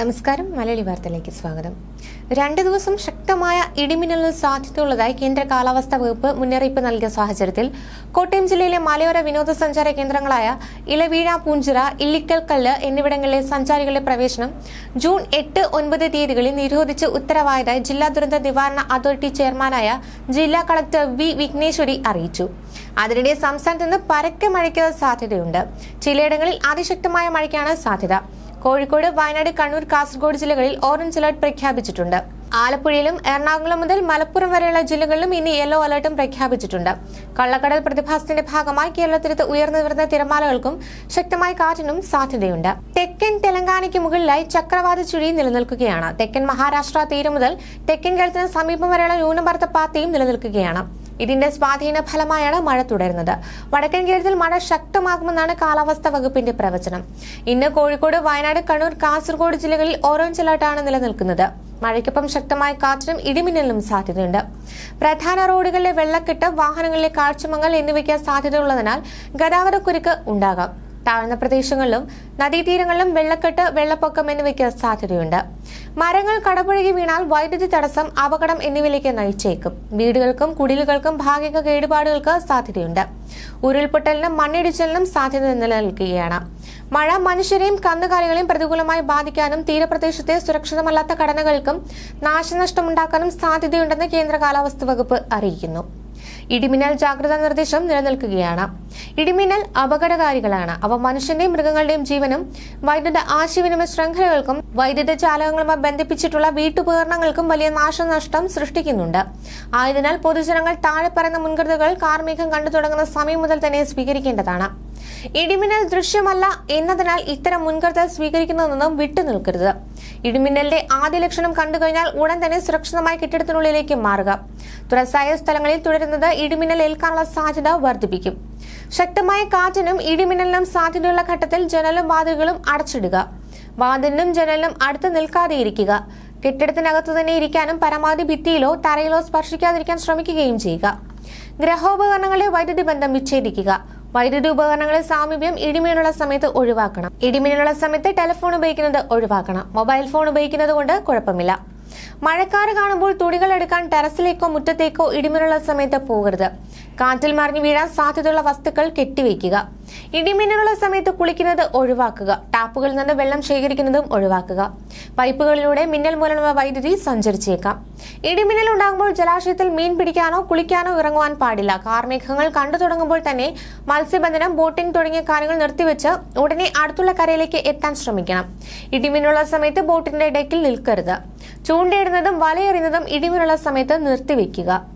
നമസ്കാരം മലയാളി വാർത്തയിലേക്ക് സ്വാഗതം. രണ്ട് ദിവസം ശക്തമായ ഇടിമിന്നലിന് സാധ്യതയുള്ളതായി കേന്ദ്ര കാലാവസ്ഥാ വകുപ്പ് മുന്നറിയിപ്പ് നൽകിയ സാഹചര്യത്തിൽ കോട്ടയം ജില്ലയിലെ മലയോര വിനോദസഞ്ചാര കേന്ദ്രങ്ങളായ ഇലവീഴ പൂഞ്ചിറ ഇല്ലിക്കൽ കല്ല് എന്നിവിടങ്ങളിലെ സഞ്ചാരികളുടെ പ്രവേശനം ജൂൺ എട്ട് ഒൻപത് തീയതികളിൽ നിരോധിച്ച് ഉത്തരവായതായി ജില്ലാ ദുരന്ത നിവാരണ അതോറിറ്റി ചെയർമാനായ ജില്ലാ കളക്ടർ വി വിഘ്നേശ്വരി അറിയിച്ചു. അതിനിടെ സംസ്ഥാനത്ത് നിന്ന് പരക്കെ മഴയ്ക്ക് സാധ്യതയുണ്ട്. ചിലയിടങ്ങളിൽ അതിശക്തമായ മഴയ്ക്കാണ് സാധ്യത. കോഴിക്കോട് വയനാട് കണ്ണൂർ കാസർഗോഡ് ജില്ലകളിൽ ഓറഞ്ച് അലർട്ട് പ്രഖ്യാപിച്ചിട്ടുണ്ട്. ആലപ്പുഴയിലും എറണാകുളം മുതൽ മലപ്പുറം വരെയുള്ള ജില്ലകളിലും ഇനി യെല്ലോ അലർട്ടും പ്രഖ്യാപിച്ചിട്ടുണ്ട്. കള്ളക്കടൽ പ്രതിഭാസത്തിന്റെ ഭാഗമായി കേരളത്തിലത്ത് ഉയർന്നു വരുന്ന തിരമാലകൾക്കും ശക്തമായ കാറ്റിനും സാധ്യതയുണ്ട്. തെക്കൻ തെലങ്കാനയ്ക്ക് മുകളിലായി ചക്രവാത ചുഴി നിലനിൽക്കുകയാണ്. തെക്കൻ മഹാരാഷ്ട്ര തീരം മുതൽ തെക്കൻ കേരളത്തിന് സമീപം വരെയുള്ള ന്യൂനമർദ്ദ പാത്തിയും നിലനിൽക്കുകയാണ്. ഇതിന്റെ സ്വാധീന ഫലമായാണ് മഴ തുടരുന്നത്. വടക്കൻ കേരളത്തിൽ മഴ ശക്തമാകുമെന്നാണ് കാലാവസ്ഥാ വകുപ്പിന്റെ പ്രവചനം. ഇന്ന് കോഴിക്കോട് വയനാട് കണ്ണൂർ കാസർഗോഡ് ജില്ലകളിൽ ഓറഞ്ച് അലർട്ടാണ് നിലനിൽക്കുന്നത്. മഴയ്ക്കൊപ്പം ശക്തമായ കാറ്റിനും ഇടിമിന്നലിനും സാധ്യതയുണ്ട്. പ്രധാന റോഡുകളിലെ വെള്ളക്കെട്ട് വാഹനങ്ങളിലെ കാഴ്ചമങ്ങൽ എന്നിവയ്ക്ക് സാധ്യതയുള്ളതിനാൽ ഗതാഗതക്കുരുക്ക് ഉണ്ടാകാം. താഴ്ന്ന പ്രദേശങ്ങളിലും നദീതീരങ്ങളിലും വെള്ളക്കെട്ട് വെള്ളപ്പൊക്കം എന്നിവയ്ക്ക് സാധ്യതയുണ്ട്. മരങ്ങൾ കടപുഴകി വീണാൽ വൈദ്യുതി തടസ്സം അപകടം എന്നിവയിലേക്ക് നയിച്ചേക്കും. വീടുകൾക്കും കുടിലുകൾക്കും ഭാഗിക കേടുപാടുകൾക്ക് സാധ്യതയുണ്ട്. ഉരുൾപൊട്ടലിനും മണ്ണിടിച്ചിലിനും സാധ്യത നിലനിൽക്കുകയാണ്. മഴ മനുഷ്യരെയും കന്നുകാലികളെയും പ്രതികൂലമായി ബാധിക്കാനും തീരപ്രദേശത്തെ സുരക്ഷിതമല്ലാത്ത ഘടനകൾക്കും നാശനഷ്ടമുണ്ടാക്കാനും സാധ്യതയുണ്ടെന്ന് കേന്ദ്ര കാലാവസ്ഥാ വകുപ്പ് അറിയിക്കുന്നു. ഇടിമിന്നൽ ജാഗ്രതാ നിർദ്ദേശം നിലനിൽക്കുകയാണ്. ഇടിമിന്നൽ അപകടകാരികളാണ്. അവ മനുഷ്യന്റെയും മൃഗങ്ങളുടെയും ജീവനും വൈദ്യുത ആശയവിനിമയ ശൃംഖലകൾക്കും വൈദ്യുത ചാലകങ്ങളുമായി ബന്ധിപ്പിച്ചിട്ടുള്ള വീട്ടുപകരണങ്ങൾക്കും വലിയ നാശനഷ്ടം സൃഷ്ടിക്കുന്നുണ്ട്. ആയതിനാൽ പൊതുജനങ്ങൾ താഴെ പറയുന്ന മുൻകരുതലുകൾ കാർമേഘം കണ്ടു തുടങ്ങുന്ന സമയം മുതൽ തന്നെ സ്വീകരിക്കേണ്ടതാണ്. ഇടിമിന്നൽ ദൃശ്യമല്ല എന്നതിനാൽ ഇത്തരം മുൻകരുതൽ സ്വീകരിക്കുന്നതൊന്നും വിട്ടുനിൽക്കരുത്. ഇടിമിന്നലിന്റെ ആദ്യ ലക്ഷണം കണ്ടു കഴിഞ്ഞാൽ ഉടൻ തന്നെ സുരക്ഷിതമായ കെട്ടിടത്തിനുള്ളിലേക്ക് മാറുക. തുറസായ സ്ഥലങ്ങളിൽ തുടരുന്നത് ഇടിമിന്നൽ ഏൽക്കാനുള്ള സാധ്യത വർദ്ധിപ്പിക്കും. ശക്തമായ കാറ്റിനും ഇടിമിന്നലിനും സാധ്യതയുള്ള ഘട്ടത്തിൽ ജനലും വാതിലുകളും അടച്ചിടുക. വാതിലിനും ജനലിനും അടുത്ത് നിൽക്കാതെ ഇരിക്കുക കെട്ടിടത്തിനകത്തു തന്നെ ഇരിക്കാനും പരമാവധി ഭിത്തിയിലോ തറയിലോ സ്പർശിക്കാതിരിക്കാൻ ശ്രമിക്കുകയും ചെയ്യുക. ഗ്രഹോപകരണങ്ങളെ വൈദ്യുതി ബന്ധം വിച്ഛേദിക്കുക. വൈദ്യുതി ഉപകരണങ്ങളെ സാമീപ്യം ഇടിമിന്നലുള്ള സമയത്ത് ഒഴിവാക്കണം. ഇടിമിന്നലുള്ള സമയത്ത് ടെലിഫോൺ ഉപയോഗിക്കുന്നത് ഒഴിവാക്കണം. മൊബൈൽ ഫോൺ ഉപയോഗിക്കുന്നത് കൊണ്ട് കുഴപ്പമില്ല. മഴക്കാറ് കാണുമ്പോൾ തുണികൾ എടുക്കാൻ ടെറസിലേക്കോ മുറ്റത്തേക്കോ ഇടിമിന്നലുള്ള സമയത്ത് പോകരുത്. കാറ്റിൽ മറിഞ്ഞു വീഴാൻ സാധ്യതയുള്ള വസ്തുക്കൾ കെട്ടിവെക്കുക ഇടിമിന്നലുള്ള സമയത്ത് കുളിക്കുന്നത് ഒഴിവാക്കുക. ടാപ്പുകളിൽ നിന്ന് വെള്ളം ശേഖരിക്കുന്നതും ഒഴിവാക്കുക. പൈപ്പുകളിലൂടെ മിന്നൽ മൂലമുള്ള വൈദ്യുതി സഞ്ചരിച്ചേക്കാം. ഇടിമിന്നൽ ഉണ്ടാകുമ്പോൾ ജലാശയത്തിൽ മീൻ പിടിക്കാനോ കുളിക്കാനോ ഇറങ്ങുവാൻ പാടില്ല. കാർമേഘങ്ങൾ കണ്ടു തുടങ്ങുമ്പോൾ തന്നെ മത്സ്യബന്ധനം ബോട്ടിംഗ് തുടങ്ങിയ കാര്യങ്ങൾ നിർത്തിവെച്ച് ഉടനെ അടുത്തുള്ള കരയിലേക്ക് എത്താൻ ശ്രമിക്കണം. ഇടിമിന്നുള്ള സമയത്ത് ബോട്ടിന്റെ ഡെക്കിൽ നിൽക്കരുത്. ചൂണ്ടയിടുന്നതും വലയെറിയുന്നതും ഇടിമിന്നുള്ള സമയത്ത് നിർത്തിവെക്കുക